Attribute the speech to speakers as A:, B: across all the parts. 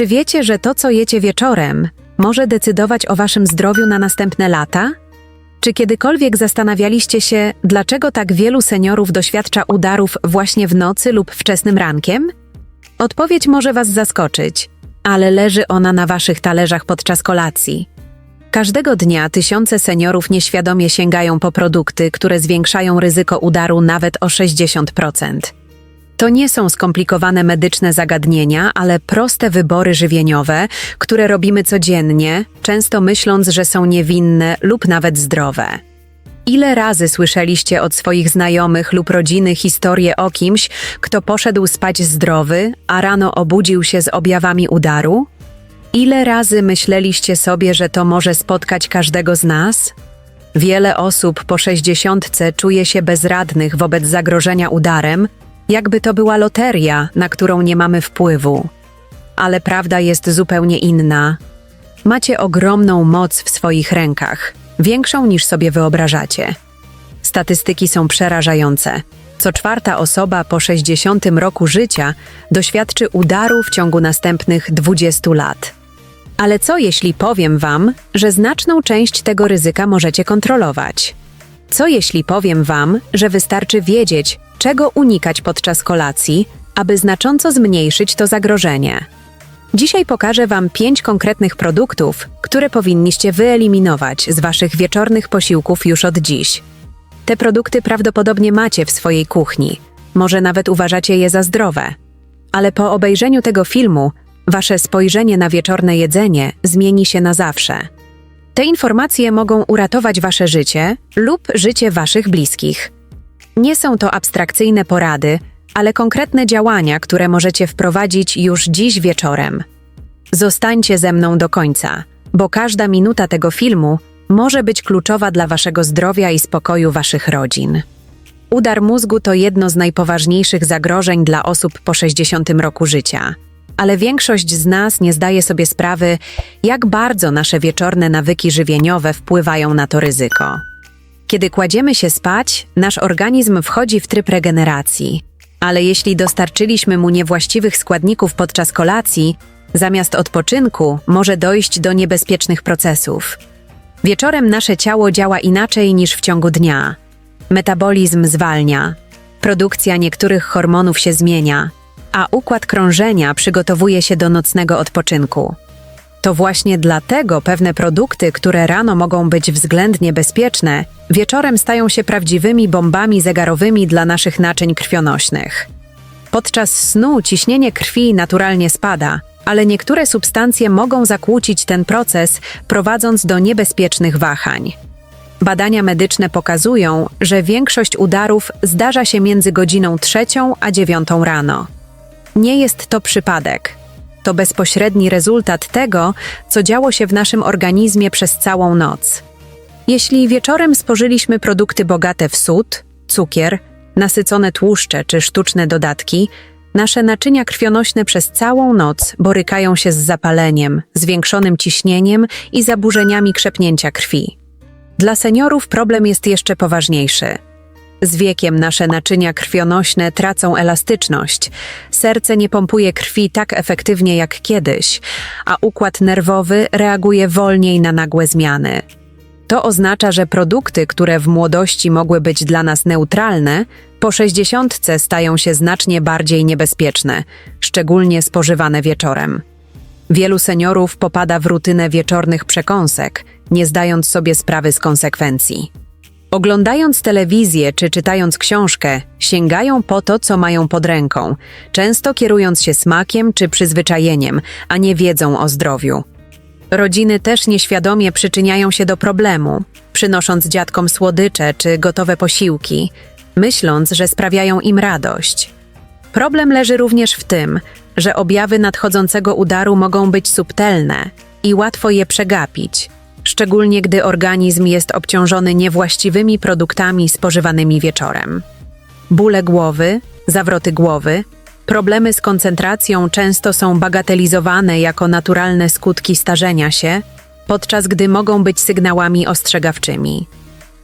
A: Czy wiecie, że to, co jecie wieczorem, może decydować o waszym zdrowiu na następne lata? Czy kiedykolwiek zastanawialiście się, dlaczego tak wielu seniorów doświadcza udarów właśnie w nocy lub wczesnym rankiem? Odpowiedź może was zaskoczyć, ale leży ona na waszych talerzach podczas kolacji. Każdego dnia tysiące seniorów nieświadomie sięgają po produkty, które zwiększają ryzyko udaru nawet o 60%. To nie są skomplikowane medyczne zagadnienia, ale proste wybory żywieniowe, które robimy codziennie, często myśląc, że są niewinne lub nawet zdrowe. Ile razy słyszeliście od swoich znajomych lub rodziny historię o kimś, kto poszedł spać zdrowy, a rano obudził się z objawami udaru? Ile razy myśleliście sobie, że to może spotkać każdego z nas? Wiele osób po sześćdziesiątce czuje się bezradnych wobec zagrożenia udarem, jakby to była loteria, na którą nie mamy wpływu. Ale prawda jest zupełnie inna. Macie ogromną moc w swoich rękach, większą niż sobie wyobrażacie. Statystyki są przerażające. Co czwarta osoba po 60 roku życia doświadczy udaru w ciągu następnych 20 lat. Ale co jeśli powiem Wam, że znaczną część tego ryzyka możecie kontrolować? Co jeśli powiem Wam, że wystarczy wiedzieć, czego unikać podczas kolacji, aby znacząco zmniejszyć to zagrożenie? Dzisiaj pokażę Wam pięć konkretnych produktów, które powinniście wyeliminować z Waszych wieczornych posiłków już od dziś. Te produkty prawdopodobnie macie w swojej kuchni, może nawet uważacie je za zdrowe. Ale po obejrzeniu tego filmu, Wasze spojrzenie na wieczorne jedzenie zmieni się na zawsze. Te informacje mogą uratować Wasze życie lub życie Waszych bliskich. Nie są to abstrakcyjne porady, ale konkretne działania, które możecie wprowadzić już dziś wieczorem. Zostańcie ze mną do końca, bo każda minuta tego filmu może być kluczowa dla Waszego zdrowia i spokoju Waszych rodzin. Udar mózgu to jedno z najpoważniejszych zagrożeń dla osób po 60 roku życia. Ale większość z nas nie zdaje sobie sprawy, jak bardzo nasze wieczorne nawyki żywieniowe wpływają na to ryzyko. Kiedy kładziemy się spać, nasz organizm wchodzi w tryb regeneracji. Ale jeśli dostarczyliśmy mu niewłaściwych składników podczas kolacji, zamiast odpoczynku może dojść do niebezpiecznych procesów. Wieczorem nasze ciało działa inaczej niż w ciągu dnia. Metabolizm zwalnia, produkcja niektórych hormonów się zmienia, a układ krążenia przygotowuje się do nocnego odpoczynku. To właśnie dlatego pewne produkty, które rano mogą być względnie bezpieczne, wieczorem stają się prawdziwymi bombami zegarowymi dla naszych naczyń krwionośnych. Podczas snu ciśnienie krwi naturalnie spada, ale niektóre substancje mogą zakłócić ten proces, prowadząc do niebezpiecznych wahań. Badania medyczne pokazują, że większość udarów zdarza się między godziną trzecią a dziewiątą rano. Nie jest to przypadek. To bezpośredni rezultat tego, co działo się w naszym organizmie przez całą noc. Jeśli wieczorem spożyliśmy produkty bogate w sód, cukier, nasycone tłuszcze czy sztuczne dodatki, nasze naczynia krwionośne przez całą noc borykają się z zapaleniem, zwiększonym ciśnieniem i zaburzeniami krzepnięcia krwi. Dla seniorów problem jest jeszcze poważniejszy. Z wiekiem nasze naczynia krwionośne tracą elastyczność, serce nie pompuje krwi tak efektywnie jak kiedyś, a układ nerwowy reaguje wolniej na nagłe zmiany. To oznacza, że produkty, które w młodości mogły być dla nas neutralne, po sześćdziesiątce stają się znacznie bardziej niebezpieczne, szczególnie spożywane wieczorem. Wielu seniorów popada w rutynę wieczornych przekąsek, nie zdając sobie sprawy z konsekwencji. Oglądając telewizję czy czytając książkę, sięgają po to, co mają pod ręką, często kierując się smakiem czy przyzwyczajeniem, a nie wiedzą o zdrowiu. Rodziny też nieświadomie przyczyniają się do problemu, przynosząc dziadkom słodycze czy gotowe posiłki, myśląc, że sprawiają im radość. Problem leży również w tym, że objawy nadchodzącego udaru mogą być subtelne i łatwo je przegapić, szczególnie gdy organizm jest obciążony niewłaściwymi produktami spożywanymi wieczorem. Bóle głowy, zawroty głowy, problemy z koncentracją często są bagatelizowane jako naturalne skutki starzenia się, podczas gdy mogą być sygnałami ostrzegawczymi.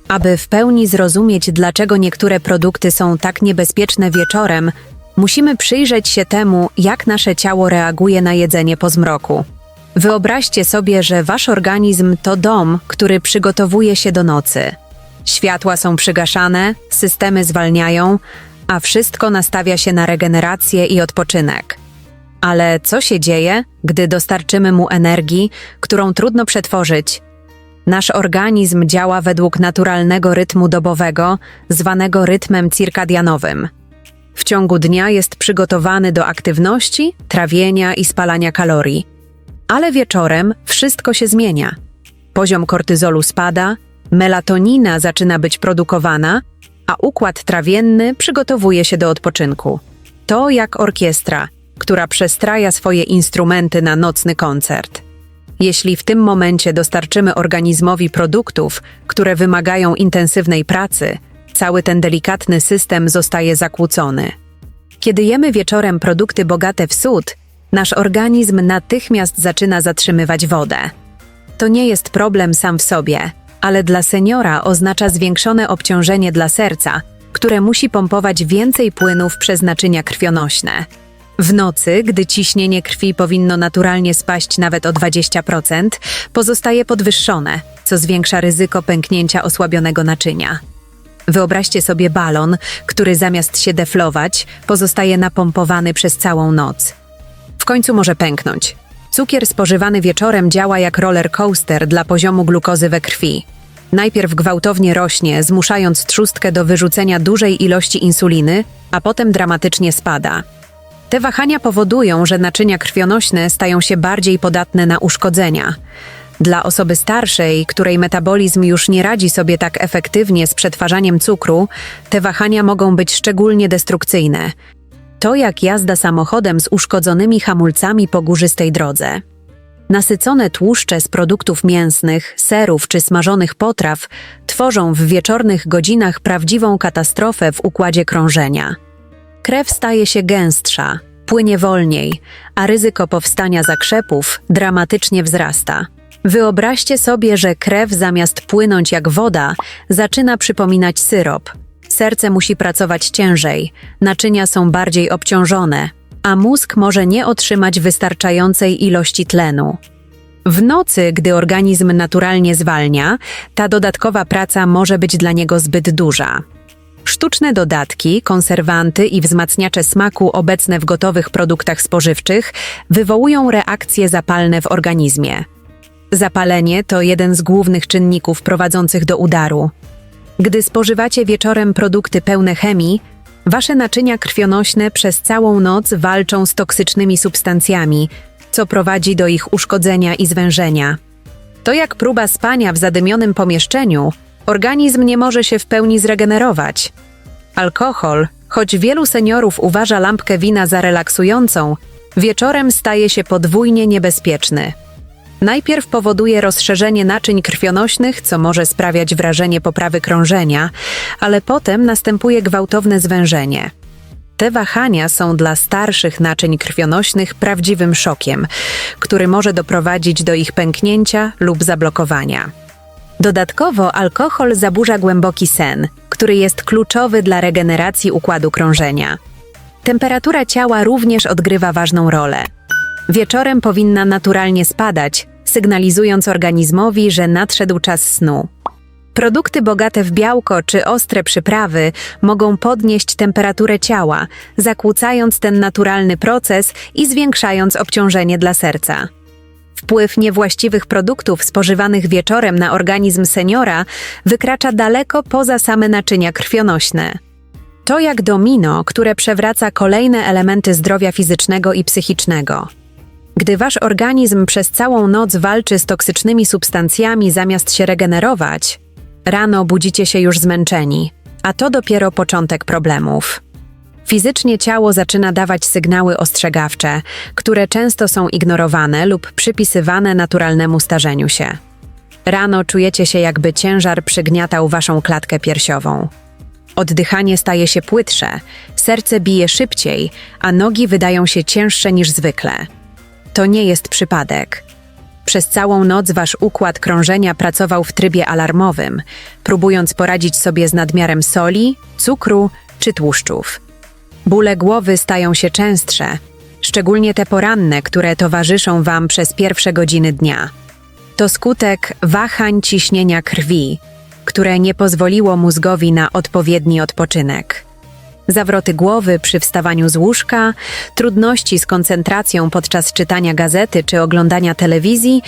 A: Aby w pełni zrozumieć, dlaczego niektóre produkty są tak niebezpieczne wieczorem, musimy przyjrzeć się temu, jak nasze ciało reaguje na jedzenie po zmroku. Wyobraźcie sobie, że wasz organizm to dom, który przygotowuje się do nocy. Światła są przygaszane, systemy zwalniają, a wszystko nastawia się na regenerację i odpoczynek. Ale co się dzieje, gdy dostarczymy mu energii, którą trudno przetworzyć? Nasz organizm działa według naturalnego rytmu dobowego, zwanego rytmem cirkadianowym. W ciągu dnia jest przygotowany do aktywności, trawienia i spalania kalorii. Ale wieczorem wszystko się zmienia. Poziom kortyzolu spada, melatonina zaczyna być produkowana, a układ trawienny przygotowuje się do odpoczynku. To jak orkiestra, która przestraja swoje instrumenty na nocny koncert. Jeśli w tym momencie dostarczymy organizmowi produktów, które wymagają intensywnej pracy, cały ten delikatny system zostaje zakłócony. Kiedy jemy wieczorem produkty bogate w sód, nasz organizm natychmiast zaczyna zatrzymywać wodę. To nie jest problem sam w sobie, ale dla seniora oznacza zwiększone obciążenie dla serca, które musi pompować więcej płynów przez naczynia krwionośne. W nocy, gdy ciśnienie krwi powinno naturalnie spaść nawet o 20%, pozostaje podwyższone, co zwiększa ryzyko pęknięcia osłabionego naczynia. Wyobraźcie sobie balon, który zamiast się deflować, pozostaje napompowany przez całą noc. Końcu może pęknąć. Cukier spożywany wieczorem działa jak roller coaster dla poziomu glukozy we krwi. Najpierw gwałtownie rośnie, zmuszając trzustkę do wyrzucenia dużej ilości insuliny, a potem dramatycznie spada. Te wahania powodują, że naczynia krwionośne stają się bardziej podatne na uszkodzenia. Dla osoby starszej, której metabolizm już nie radzi sobie tak efektywnie z przetwarzaniem cukru, te wahania mogą być szczególnie destrukcyjne. To jak jazda samochodem z uszkodzonymi hamulcami po górzystej drodze. Nasycone tłuszcze z produktów mięsnych, serów czy smażonych potraw tworzą w wieczornych godzinach prawdziwą katastrofę w układzie krążenia. Krew staje się gęstsza, płynie wolniej, a ryzyko powstania zakrzepów dramatycznie wzrasta. Wyobraźcie sobie, że krew zamiast płynąć jak woda, zaczyna przypominać syrop. Serce musi pracować ciężej, naczynia są bardziej obciążone, a mózg może nie otrzymać wystarczającej ilości tlenu. W nocy, gdy organizm naturalnie zwalnia, ta dodatkowa praca może być dla niego zbyt duża. Sztuczne dodatki, konserwanty i wzmacniacze smaku obecne w gotowych produktach spożywczych wywołują reakcje zapalne w organizmie. Zapalenie to jeden z głównych czynników prowadzących do udaru. Gdy spożywacie wieczorem produkty pełne chemii, wasze naczynia krwionośne przez całą noc walczą z toksycznymi substancjami, co prowadzi do ich uszkodzenia i zwężenia. To jak próba spania w zadymionym pomieszczeniu, organizm nie może się w pełni zregenerować. Alkohol, choć wielu seniorów uważa lampkę wina za relaksującą, wieczorem staje się podwójnie niebezpieczny. Najpierw powoduje rozszerzenie naczyń krwionośnych, co może sprawiać wrażenie poprawy krążenia, ale potem następuje gwałtowne zwężenie. Te wahania są dla starszych naczyń krwionośnych prawdziwym szokiem, który może doprowadzić do ich pęknięcia lub zablokowania. Dodatkowo alkohol zaburza głęboki sen, który jest kluczowy dla regeneracji układu krążenia. Temperatura ciała również odgrywa ważną rolę. Wieczorem powinna naturalnie spadać, sygnalizując organizmowi, że nadszedł czas snu. Produkty bogate w białko czy ostre przyprawy mogą podnieść temperaturę ciała, zakłócając ten naturalny proces i zwiększając obciążenie dla serca. Wpływ niewłaściwych produktów spożywanych wieczorem na organizm seniora wykracza daleko poza same naczynia krwionośne. To jak domino, które przewraca kolejne elementy zdrowia fizycznego i psychicznego. Gdy wasz organizm przez całą noc walczy z toksycznymi substancjami zamiast się regenerować, rano budzicie się już zmęczeni, a to dopiero początek problemów. Fizycznie ciało zaczyna dawać sygnały ostrzegawcze, które często są ignorowane lub przypisywane naturalnemu starzeniu się. Rano czujecie się, jakby ciężar przygniatał waszą klatkę piersiową. Oddychanie staje się płytsze, serce bije szybciej, a nogi wydają się cięższe niż zwykle. To nie jest przypadek. Przez całą noc wasz układ krążenia pracował w trybie alarmowym, próbując poradzić sobie z nadmiarem soli, cukru czy tłuszczów. Bóle głowy stają się częstsze, szczególnie te poranne, które towarzyszą Wam przez pierwsze godziny dnia. To skutek wahań ciśnienia krwi, które nie pozwoliło mózgowi na odpowiedni odpoczynek. Zawroty głowy przy wstawaniu z łóżka, trudności z koncentracją podczas czytania gazety czy oglądania telewizji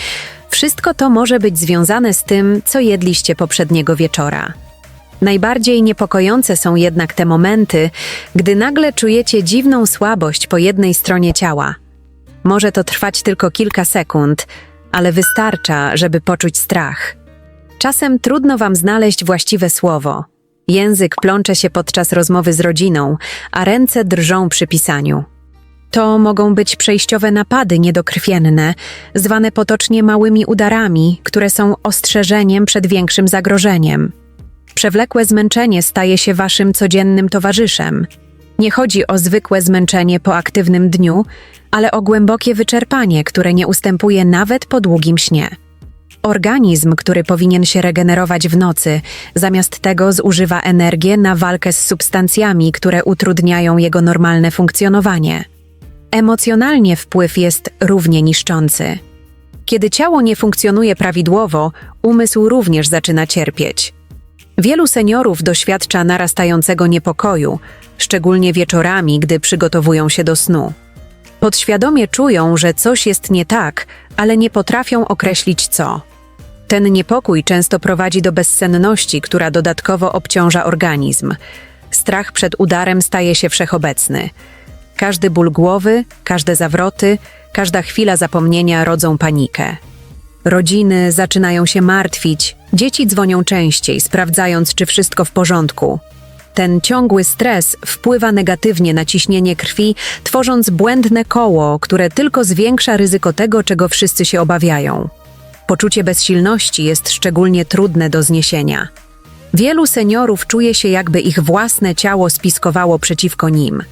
A: wszystko to może być związane z tym, co jedliście poprzedniego wieczora. Najbardziej niepokojące są jednak te momenty, gdy nagle czujecie dziwną słabość po jednej stronie ciała. Może to trwać tylko kilka sekund, ale wystarcza, żeby poczuć strach. Czasem trudno wam znaleźć właściwe słowo. Język plącze się podczas rozmowy z rodziną, a ręce drżą przy pisaniu. To mogą być przejściowe napady niedokrwienne, zwane potocznie małymi udarami, które są ostrzeżeniem przed większym zagrożeniem. Przewlekłe zmęczenie staje się waszym codziennym towarzyszem. Nie chodzi o zwykłe zmęczenie po aktywnym dniu, ale o głębokie wyczerpanie, które nie ustępuje nawet po długim śnie. Organizm, który powinien się regenerować w nocy, zamiast tego zużywa energię na walkę z substancjami, które utrudniają jego normalne funkcjonowanie. Emocjonalnie wpływ jest równie niszczący. Kiedy ciało nie funkcjonuje prawidłowo, umysł również zaczyna cierpieć. Wielu seniorów doświadcza narastającego niepokoju, szczególnie wieczorami, gdy przygotowują się do snu. Podświadomie czują, że coś jest nie tak, ale nie potrafią określić co. Ten niepokój często prowadzi do bezsenności, która dodatkowo obciąża organizm. Strach przed udarem staje się wszechobecny. Każdy ból głowy, każde zawroty, każda chwila zapomnienia rodzą panikę. Rodziny zaczynają się martwić, dzieci dzwonią częściej, sprawdzając, czy wszystko w porządku. Ten ciągły stres wpływa negatywnie na ciśnienie krwi, tworząc błędne koło, które tylko zwiększa ryzyko tego, czego wszyscy się obawiają. Poczucie bezsilności jest szczególnie trudne do zniesienia. Wielu seniorów czuje się, jakby ich własne ciało spiskowało przeciwko nim.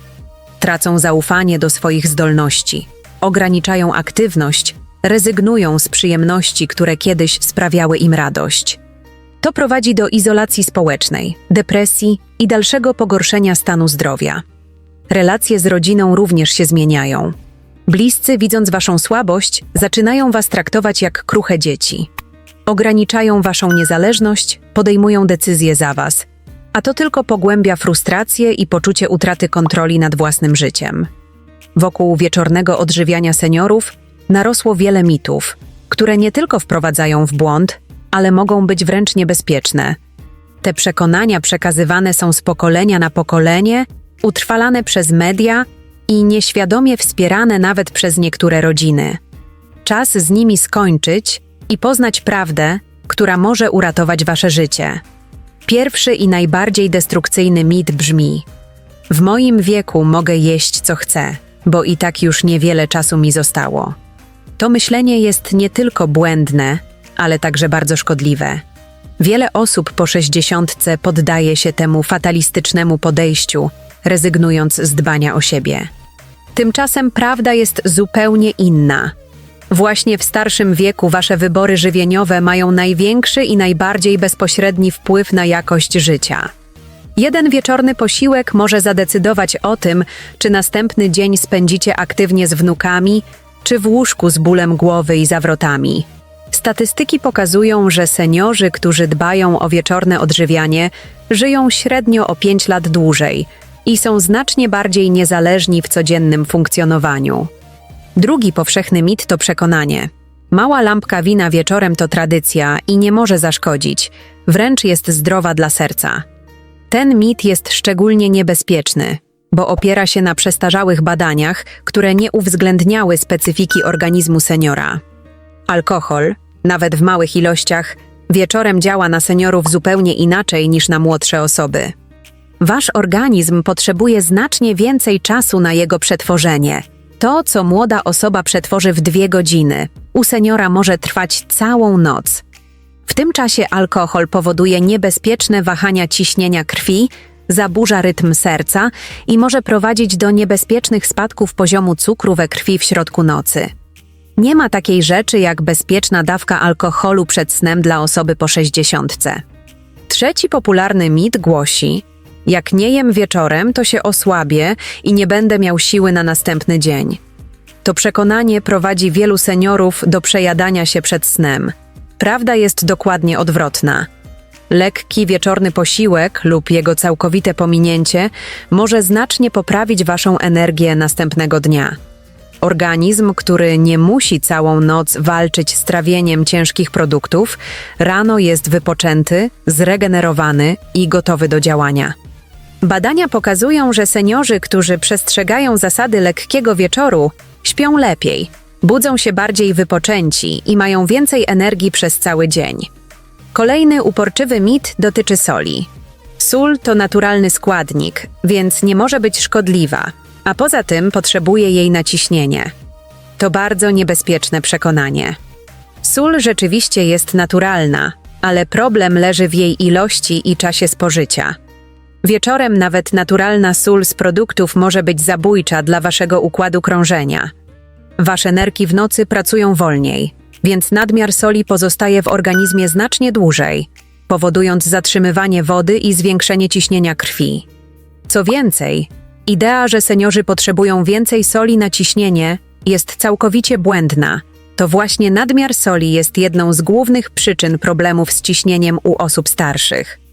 A: Tracą zaufanie do swoich zdolności, ograniczają aktywność, rezygnują z przyjemności, które kiedyś sprawiały im radość. To prowadzi do izolacji społecznej, depresji i dalszego pogorszenia stanu zdrowia. Relacje z rodziną również się zmieniają. Bliscy, widząc waszą słabość, zaczynają was traktować jak kruche dzieci. Ograniczają waszą niezależność, podejmują decyzje za was, a to tylko pogłębia frustrację i poczucie utraty kontroli nad własnym życiem. Wokół wieczornego odżywiania seniorów narosło wiele mitów, które nie tylko wprowadzają w błąd, ale mogą być wręcz niebezpieczne. Te przekonania przekazywane są z pokolenia na pokolenie, utrwalane przez media i nieświadomie wspierane nawet przez niektóre rodziny. Czas z nimi skończyć i poznać prawdę, która może uratować wasze życie. Pierwszy i najbardziej destrukcyjny mit brzmi: W moim wieku mogę jeść co chcę, bo i tak już niewiele czasu mi zostało. To myślenie jest nie tylko błędne, ale także bardzo szkodliwe. Wiele osób po sześćdziesiątce poddaje się temu fatalistycznemu podejściu, rezygnując z dbania o siebie. Tymczasem prawda jest zupełnie inna. Właśnie w starszym wieku wasze wybory żywieniowe mają największy i najbardziej bezpośredni wpływ na jakość życia. Jeden wieczorny posiłek może zadecydować o tym, czy następny dzień spędzicie aktywnie z wnukami, czy w łóżku z bólem głowy i zawrotami. Statystyki pokazują, że seniorzy, którzy dbają o wieczorne odżywianie, żyją średnio o 5 lat dłużej i są znacznie bardziej niezależni w codziennym funkcjonowaniu. Drugi powszechny mit to przekonanie. Mała lampka wina wieczorem to tradycja i nie może zaszkodzić, wręcz jest zdrowa dla serca. Ten mit jest szczególnie niebezpieczny, bo opiera się na przestarzałych badaniach, które nie uwzględniały specyfiki organizmu seniora. Alkohol, nawet w małych ilościach, wieczorem działa na seniorów zupełnie inaczej niż na młodsze osoby. Wasz organizm potrzebuje znacznie więcej czasu na jego przetworzenie. To, co młoda osoba przetworzy w dwie godziny, u seniora może trwać całą noc. W tym czasie alkohol powoduje niebezpieczne wahania ciśnienia krwi, zaburza rytm serca i może prowadzić do niebezpiecznych spadków poziomu cukru we krwi w środku nocy. Nie ma takiej rzeczy jak bezpieczna dawka alkoholu przed snem dla osoby po 60. Trzeci popularny mit głosi: Jak nie jem wieczorem, to się osłabię i nie będę miał siły na następny dzień. To przekonanie prowadzi wielu seniorów do przejadania się przed snem. Prawda jest dokładnie odwrotna. Lekki wieczorny posiłek lub jego całkowite pominięcie może znacznie poprawić waszą energię następnego dnia. Organizm, który nie musi całą noc walczyć z trawieniem ciężkich produktów, rano jest wypoczęty, zregenerowany i gotowy do działania. Badania pokazują, że seniorzy, którzy przestrzegają zasady lekkiego wieczoru, śpią lepiej, budzą się bardziej wypoczęci i mają więcej energii przez cały dzień. Kolejny uporczywy mit dotyczy soli. Sól to naturalny składnik, więc nie może być szkodliwa, a poza tym potrzebuje jej naciśnienie. To bardzo niebezpieczne przekonanie. Sól rzeczywiście jest naturalna, ale problem leży w jej ilości i czasie spożycia. Wieczorem nawet naturalna sól z produktów może być zabójcza dla waszego układu krążenia. Wasze nerki w nocy pracują wolniej, więc nadmiar soli pozostaje w organizmie znacznie dłużej, powodując zatrzymywanie wody i zwiększenie ciśnienia krwi. Co więcej, idea, że seniorzy potrzebują więcej soli na ciśnienie, jest całkowicie błędna. To właśnie nadmiar soli jest jedną z głównych przyczyn problemów z ciśnieniem u osób starszych.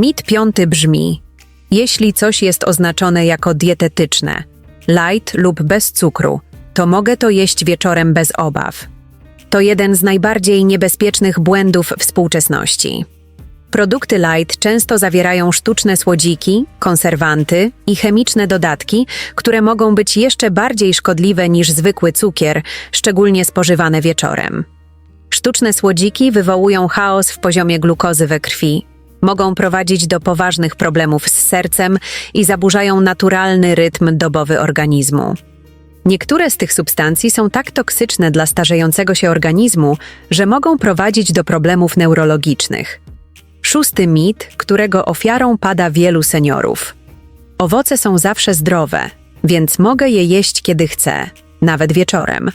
A: Mit piąty brzmi: jeśli coś jest oznaczone jako dietetyczne, light lub bez cukru, to mogę to jeść wieczorem bez obaw. To jeden z najbardziej niebezpiecznych błędów współczesności. Produkty light często zawierają sztuczne słodziki, konserwanty i chemiczne dodatki, które mogą być jeszcze bardziej szkodliwe niż zwykły cukier, szczególnie spożywane wieczorem. Sztuczne słodziki wywołują chaos w poziomie glukozy we krwi, mogą prowadzić do poważnych problemów z sercem i zaburzają naturalny rytm dobowy organizmu. Niektóre z tych substancji są tak toksyczne dla starzejącego się organizmu, że mogą prowadzić do problemów neurologicznych. Szósty mit, którego ofiarą pada wielu seniorów. Owoce są zawsze zdrowe, więc mogę je jeść kiedy chcę, nawet wieczorem.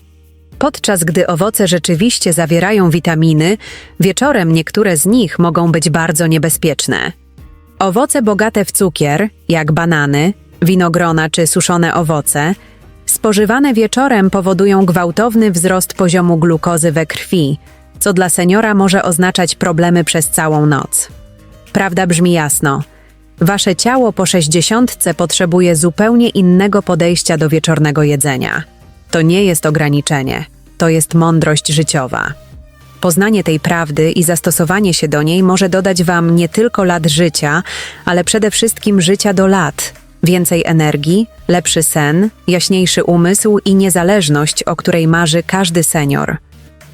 A: Podczas gdy owoce rzeczywiście zawierają witaminy, wieczorem niektóre z nich mogą być bardzo niebezpieczne. Owoce bogate w cukier, jak banany, winogrona czy suszone owoce, spożywane wieczorem powodują gwałtowny wzrost poziomu glukozy we krwi, co dla seniora może oznaczać problemy przez całą noc. Prawda brzmi jasno. Wasze ciało po sześćdziesiątce potrzebuje zupełnie innego podejścia do wieczornego jedzenia. To nie jest ograniczenie, to jest mądrość życiowa. Poznanie tej prawdy i zastosowanie się do niej może dodać Wam nie tylko lat życia, ale przede wszystkim życia do lat, więcej energii, lepszy sen, jaśniejszy umysł i niezależność, o której marzy każdy senior.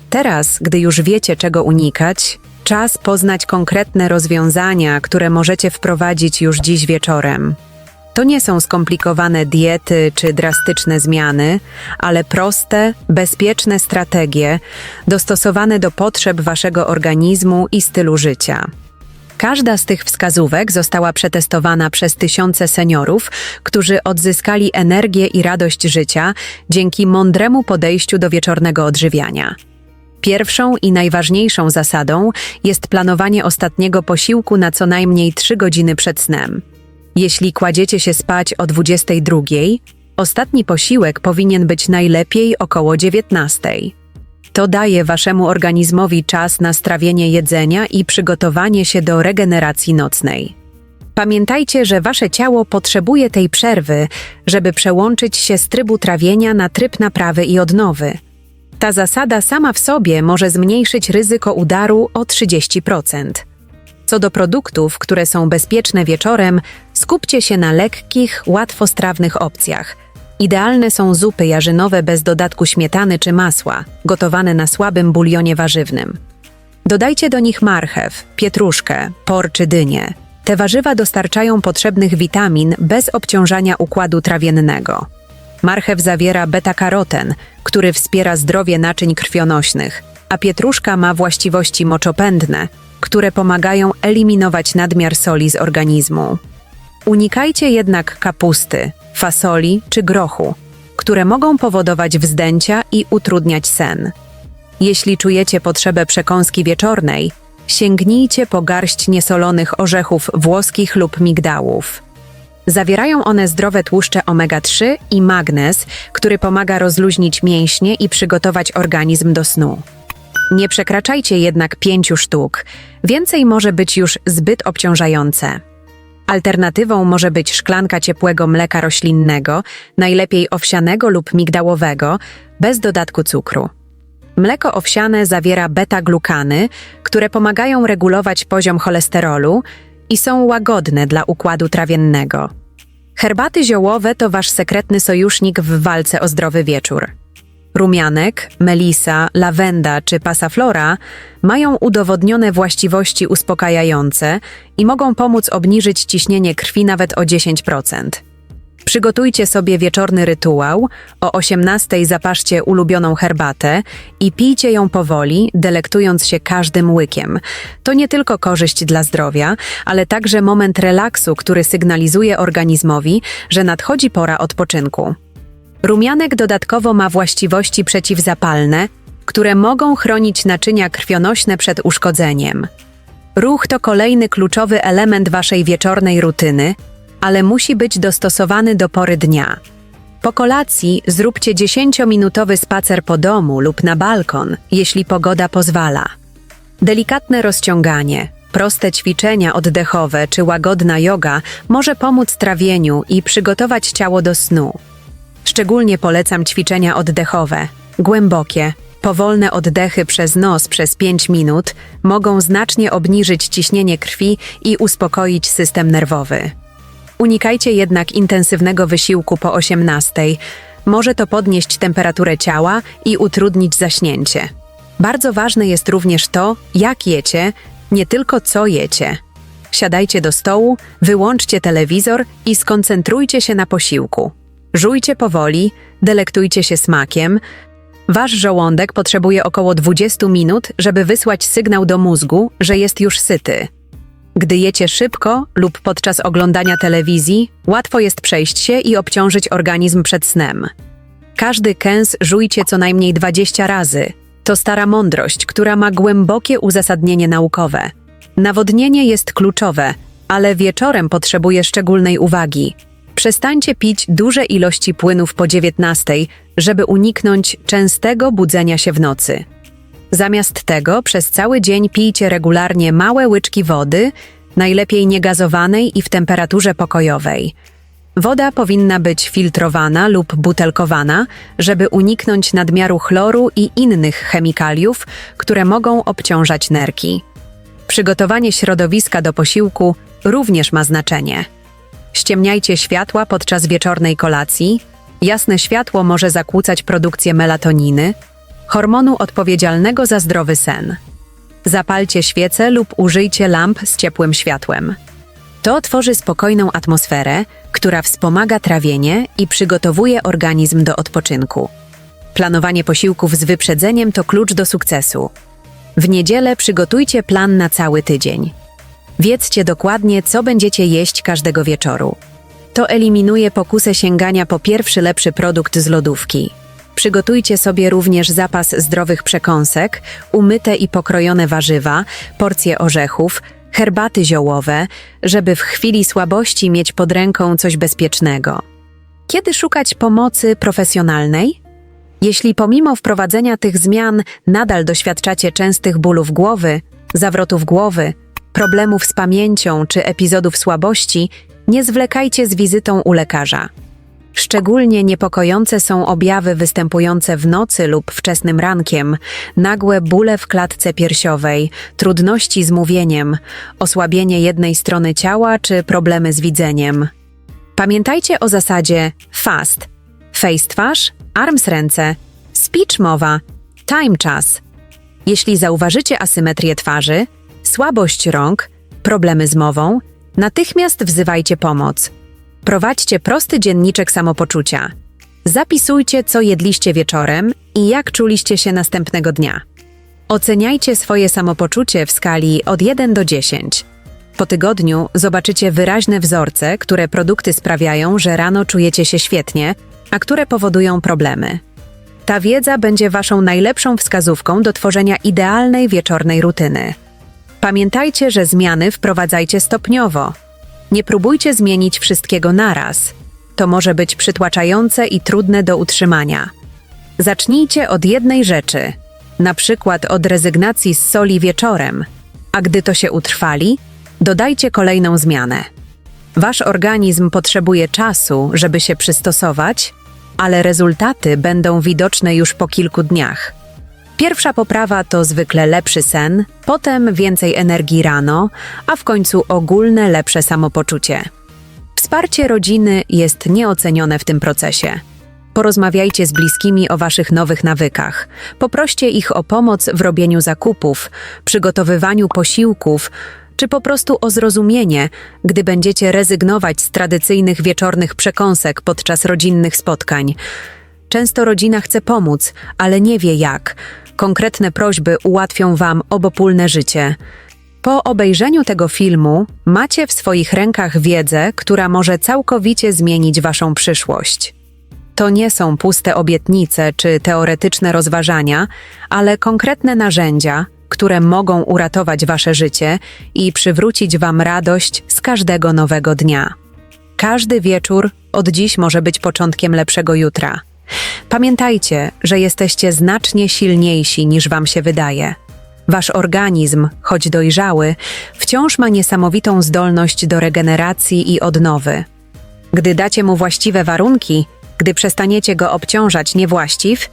A: Teraz, gdy już wiecie, czego unikać, czas poznać konkretne rozwiązania, które możecie wprowadzić już dziś wieczorem. To nie są skomplikowane diety czy drastyczne zmiany, ale proste, bezpieczne strategie dostosowane do potrzeb waszego organizmu i stylu życia. Każda z tych wskazówek została przetestowana przez tysiące seniorów, którzy odzyskali energię i radość życia dzięki mądremu podejściu do wieczornego odżywiania. Pierwszą i najważniejszą zasadą jest planowanie ostatniego posiłku na co najmniej 3 godziny przed snem. Jeśli kładziecie się spać o 22, ostatni posiłek powinien być najlepiej około 19. To daje waszemu organizmowi czas na strawienie jedzenia i przygotowanie się do regeneracji nocnej. Pamiętajcie, że wasze ciało potrzebuje tej przerwy, żeby przełączyć się z trybu trawienia na tryb naprawy i odnowy. Ta zasada sama w sobie może zmniejszyć ryzyko udaru o 30%. Co do produktów, które są bezpieczne wieczorem, skupcie się na lekkich, łatwostrawnych opcjach. Idealne są zupy jarzynowe bez dodatku śmietany czy masła, gotowane na słabym bulionie warzywnym. Dodajcie do nich marchew, pietruszkę, por czy dynię. Te warzywa dostarczają potrzebnych witamin bez obciążania układu trawiennego. Marchew zawiera beta-karoten, który wspiera zdrowie naczyń krwionośnych, a pietruszka ma właściwości moczopędne, które pomagają eliminować nadmiar soli z organizmu. Unikajcie jednak kapusty, fasoli czy grochu, które mogą powodować wzdęcia i utrudniać sen. Jeśli czujecie potrzebę przekąski wieczornej, sięgnijcie po garść niesolonych orzechów włoskich lub migdałów. Zawierają one zdrowe tłuszcze omega-3 i magnez, który pomaga rozluźnić mięśnie i przygotować organizm do snu. Nie przekraczajcie jednak pięciu sztuk, więcej może być już zbyt obciążające. Alternatywą może być szklanka ciepłego mleka roślinnego, najlepiej owsianego lub migdałowego, bez dodatku cukru. Mleko owsiane zawiera beta-glukany, które pomagają regulować poziom cholesterolu i są łagodne dla układu trawiennego. Herbaty ziołowe to wasz sekretny sojusznik w walce o zdrowy wieczór. Rumianek, melisa, lawenda czy pasaflora mają udowodnione właściwości uspokajające i mogą pomóc obniżyć ciśnienie krwi nawet o 10%. Przygotujcie sobie wieczorny rytuał, o 18 zapaszcie ulubioną herbatę i pijcie ją powoli, delektując się każdym łykiem. To nie tylko korzyść dla zdrowia, ale także moment relaksu, który sygnalizuje organizmowi, że nadchodzi pora odpoczynku. Rumianek dodatkowo ma właściwości przeciwzapalne, które mogą chronić naczynia krwionośne przed uszkodzeniem. Ruch to kolejny kluczowy element waszej wieczornej rutyny, ale musi być dostosowany do pory dnia. Po kolacji zróbcie 10-minutowy spacer po domu lub na balkon, jeśli pogoda pozwala. Delikatne rozciąganie, proste ćwiczenia oddechowe czy łagodna yoga może pomóc trawieniu i przygotować ciało do snu. Szczególnie polecam ćwiczenia oddechowe. Głębokie, powolne oddechy przez nos przez 5 minut mogą znacznie obniżyć ciśnienie krwi i uspokoić system nerwowy. Unikajcie jednak intensywnego wysiłku po 18. Może to podnieść temperaturę ciała i utrudnić zaśnięcie. Bardzo ważne jest również to, jak jecie, nie tylko co jecie. Siadajcie do stołu, wyłączcie telewizor i skoncentrujcie się na posiłku. Żujcie powoli, delektujcie się smakiem. Wasz żołądek potrzebuje około 20 minut, żeby wysłać sygnał do mózgu, że jest już syty. Gdy jecie szybko lub podczas oglądania telewizji, łatwo jest przejść się i obciążyć organizm przed snem. Każdy kęs żujcie co najmniej 20 razy. To stara mądrość, która ma głębokie uzasadnienie naukowe. Nawodnienie jest kluczowe, ale wieczorem potrzebuje szczególnej uwagi. Przestańcie pić duże ilości płynów po 19, żeby uniknąć częstego budzenia się w nocy. Zamiast tego przez cały dzień pijcie regularnie małe łyczki wody, najlepiej niegazowanej i w temperaturze pokojowej. Woda powinna być filtrowana lub butelkowana, żeby uniknąć nadmiaru chloru i innych chemikaliów, które mogą obciążać nerki. Przygotowanie środowiska do posiłku również ma znaczenie. Ściemniajcie światła podczas wieczornej kolacji. Jasne światło może zakłócać produkcję melatoniny, hormonu odpowiedzialnego za zdrowy sen. Zapalcie świece lub użyjcie lamp z ciepłym światłem. To tworzy spokojną atmosferę, która wspomaga trawienie i przygotowuje organizm do odpoczynku. Planowanie posiłków z wyprzedzeniem to klucz do sukcesu. W niedzielę przygotujcie plan na cały tydzień. Wiedzcie dokładnie, co będziecie jeść każdego wieczoru. To eliminuje pokusę sięgania po pierwszy lepszy produkt z lodówki. Przygotujcie sobie również zapas zdrowych przekąsek, umyte i pokrojone warzywa, porcje orzechów, herbaty ziołowe, żeby w chwili słabości mieć pod ręką coś bezpiecznego. Kiedy szukać pomocy profesjonalnej? Jeśli pomimo wprowadzenia tych zmian nadal doświadczacie częstych bólów głowy, zawrotów głowy, problemów z pamięcią czy epizodów słabości, nie zwlekajcie z wizytą u lekarza. Szczególnie niepokojące są objawy występujące w nocy lub wczesnym rankiem, nagłe bóle w klatce piersiowej, trudności z mówieniem, osłabienie jednej strony ciała czy problemy z widzeniem. Pamiętajcie o zasadzie FAST face twarz, arms ręce, speech mowa, time czas. Jeśli zauważycie asymetrię twarzy, słabość rąk, problemy z mową, natychmiast wzywajcie pomoc. Prowadźcie prosty dzienniczek samopoczucia. Zapisujcie, co jedliście wieczorem i jak czuliście się następnego dnia. Oceniajcie swoje samopoczucie w skali od 1 do 10. Po tygodniu zobaczycie wyraźne wzorce, które produkty sprawiają, że rano czujecie się świetnie, a które powodują problemy. Ta wiedza będzie Waszą najlepszą wskazówką do tworzenia idealnej wieczornej rutyny. Pamiętajcie, że zmiany wprowadzajcie stopniowo. Nie próbujcie zmienić wszystkiego naraz. To może być przytłaczające i trudne do utrzymania. Zacznijcie od jednej rzeczy, na przykład od rezygnacji z soli wieczorem, a gdy to się utrwali, dodajcie kolejną zmianę. Wasz organizm potrzebuje czasu, żeby się przystosować, ale rezultaty będą widoczne już po kilku dniach. Pierwsza poprawa to zwykle lepszy sen, potem więcej energii rano, a w końcu ogólne lepsze samopoczucie. Wsparcie rodziny jest nieocenione w tym procesie. Porozmawiajcie z bliskimi o waszych nowych nawykach. Poproście ich o pomoc w robieniu zakupów, przygotowywaniu posiłków, czy po prostu o zrozumienie, gdy będziecie rezygnować z tradycyjnych wieczornych przekąsek podczas rodzinnych spotkań. Często rodzina chce pomóc, ale nie wie jak. Konkretne prośby ułatwią wam obopólne życie. Po obejrzeniu tego filmu macie w swoich rękach wiedzę, która może całkowicie zmienić waszą przyszłość. To nie są puste obietnice czy teoretyczne rozważania, ale konkretne narzędzia, które mogą uratować wasze życie i przywrócić wam radość z każdego nowego dnia. Każdy wieczór od dziś może być początkiem lepszego jutra. Pamiętajcie, że jesteście znacznie silniejsi niż wam się wydaje. Wasz organizm, choć dojrzały, wciąż ma niesamowitą zdolność do regeneracji i odnowy. Gdy dacie mu właściwe warunki, gdy przestaniecie go obciążać niewłaściw,